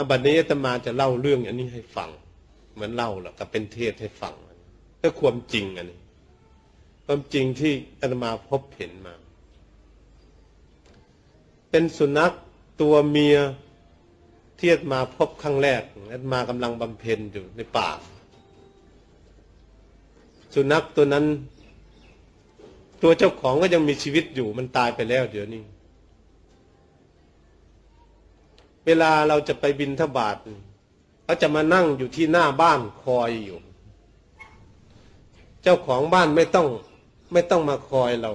อาบัดนี้อาตมาจะเล่าเรื่องอันนี้ให้ฟัง เหมือนเล่าแหละก็เป็นเทศให้ฟังก็ความจริงอันนี้ ความจริงที่อาตมาพบเห็นมา เป็นสุนัขตัวเมียที่อาตมาพบครั้งแรกอาตมากำลังบำเพ็ญอยู่ในป่า สุนัขตัวนั้น ตัวเจ้าของก็ยังมีชีวิตอยู่มันตายไปแล้วเดี๋ยวนี้ เวลาเราจะไปบินทบาทเขาจะมานั่งอยู่ที่หน้าบ้านคอยอยู่ เจ้าของบ้านไม่ต้องไม่ต้องมาคอยเรา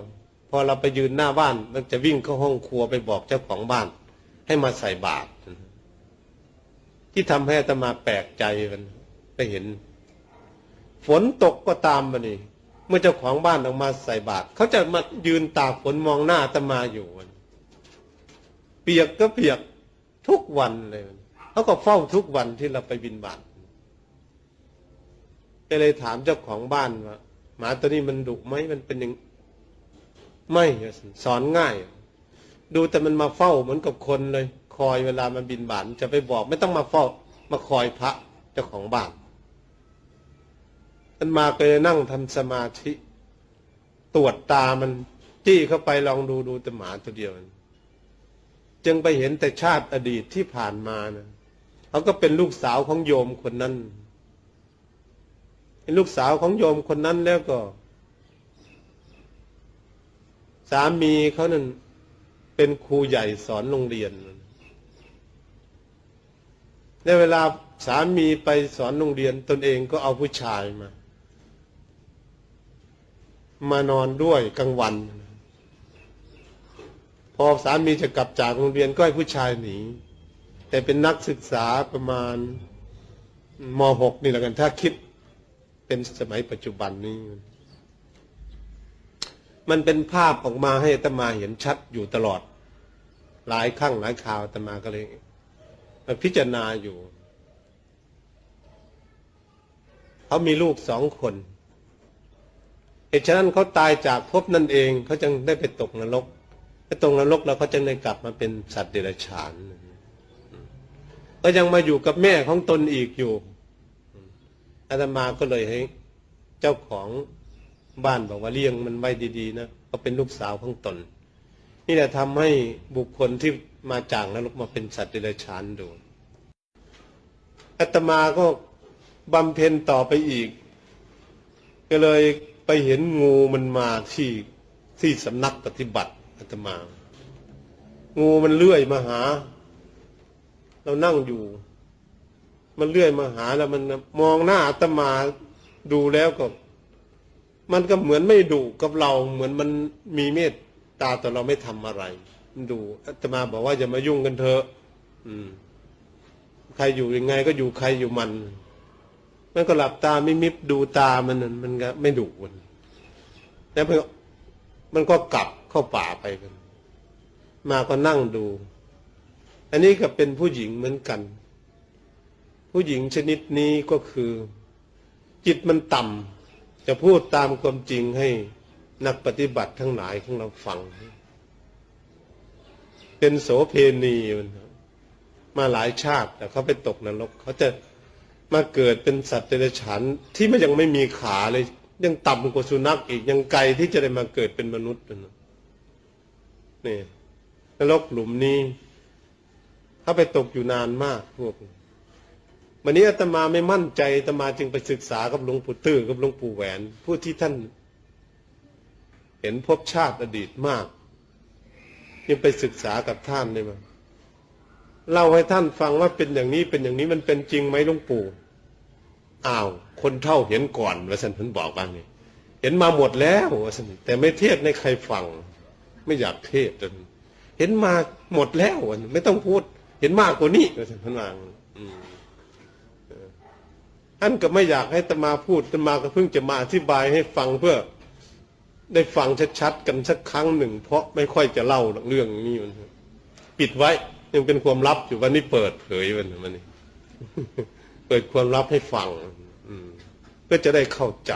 พอเราไปยืนหน้าบ้านมันจะวิ่งเข้าห้องครัวไปบอกเจ้าของบ้าน ให้มาใส่บาตรที่ทำให้อาตมาแปลกใจมันไปเห็น ฝนตกก็ตามมานี่เมื่อเจ้าของบ้านออกมาใส่บาตรเขาจะมายืนตากฝนมองหน้าอาตมาอยู่มันเปียกก็เปียก ทุกวันเลยเขาก็เฝ้าทุกวันที่เราไปบินบาตก็เลยถามเจ้าของบ้านว่าหมาตัวนี้มันดุไหมมันเป็นยังไม่สอนง่าย ดูแต่มันมาเฝ้าเหมือนกับคนเลย คอยเวลามันบินบาตจะไปบอก ไม่ต้องมาเฝ้า มาคอยพระเจ้าของบ้านมันมาเคยนั่งทำสมาธิ ตรวจตามันจี้เข้าไปลองดูดูแต่หมาตัวเดียวมัน จึงไปเห็นแต่ชาติอดีตที่ผ่านมานะเขาก็เป็นลูกสาวของโยมคนนั้นเป็นลูกสาวของโยมคนนั้นแล้วก็ สามีเขานั้นเป็นครูใหญ่สอนโรงเรียนในเวลาสามีไปสอนโรงเรียน ตนเองก็เอาผู้ชายมา มานอนด้วยกลางวัน พอสามีจะกลับจากโรงเรียนก็ให้ผู้ชายหนี แต่เป็นนักศึกษาประมาณม .6 นี่แหละกัน ถ้าคิดเป็นสมัยปัจจุบันนี้ มันเป็นภาพออกมาให้ตมาเห็นชัดอยู่ตลอด หลายครั้งหลายคราวตมาก็เลยมาพิจารณาอยู่เขามีลูกสองคนเหตุฉะนั้นเขาตายจากภพนั่นเองเขาจึงได้ไปตกนรก ไปตกนรกแล้วเขาจึงได้กลับมาเป็นสัตว์เดรัจฉานก็ยังมาอยู่กับแม่ของตนอีกอยู่อาตมาก็เลยให้เจ้าของบ้านบอกว่าเลี้ยงมันไว้ดีๆนะก็เป็นลูกสาวของตน นี่แหละทำให้บุคคลที่มาจากนรกมาเป็นสัตว์เดรัจฉานดูอาตมาก็บำเพ็ญต่อไปอีก ก็เลยไปเห็นงูมันมาที่ที่สำนักปฏิบัติ อาตมา งูมันเลื่อยมาหา เรานั่งอยู่ มันเลื่อยมาหาแล้วมันมองหน้าอาตมาดูแล้วก็ มันก็เหมือนไม่ดุกับเรา เหมือนมันมีเมตตาแต่เราไม่ทำอะไร มันดูอาตมาบอกว่าอย่ามายุ่งกันเถอะ อืม ใครอยู่ยังไงก็อยู่ใครอยู่มัน มันก็หลับตาไม่มิบดูตามันนั่นมันก็ไม่ดุมันแล้วมัน มันก็กลับเข้าป่าไปกัน มาก็นั่งดู อันนี้ก็เป็นผู้หญิงเหมือนกัน ผู้หญิงชนิดนี้ก็คือ จิตมันต่ำจะพูดตามความจริงให้นักปฏิบัติทั้งหลายของเราฟัง เป็นโสเพณีมันมาหลายชาติแต่เขาไปตกนรกเขาจะมาเกิดเป็นสัตว์เดรัจฉานที่มันยังไม่มีขาเลย ยังต่ำกว่าสุนัขอีกยังไกลที่จะได้มาเกิดเป็นมนุษย์นะนี่นรกหลุมนี้เขาไปตกอยู่นานมากพวกวันนี้อาตมาไม่มั่นใจอาตมาจึงไปศึกษากับหลวงปู่ตื้อกับหลวงปู่แหวน ผู้ที่ท่าน เห็นภพชาติอดีตมากยังไปศึกษากับท่านได้ไหมเล่าให้ท่านฟังว่าเป็นอย่างนี้เป็นอย่างนี้มันเป็นจริงไหมหลวงปู่ อ้าว คนเท่าเห็นก่อนว่าสันเพิ่นบอกบ้างนี่เห็นมาหมดแล้วว่าสันแต่ไม่เทศในใครฟัง ไม่อยากเทศจนเห็นมาหมดแล้วอันไม่ต้องพูด เห็นมากกว่านี้ว่าสันเพิ่นวางอืมเออท่านก็ไม่อยากให้ตมาพูดตมาก็เพิ่งจะมาอธิบายให้ฟังเพื่อ ได้ฟังชัดๆกันสักครั้งหนึ่ง เพราะไม่ค่อยจะเล่าเรื่องนี้มันปิดไว้ยังเป็นความลับอยู่วันนี้เปิดเผยมันมันนี่ เปิดความลับให้ฟัง อืมเพื่อจะได้เข้าใจ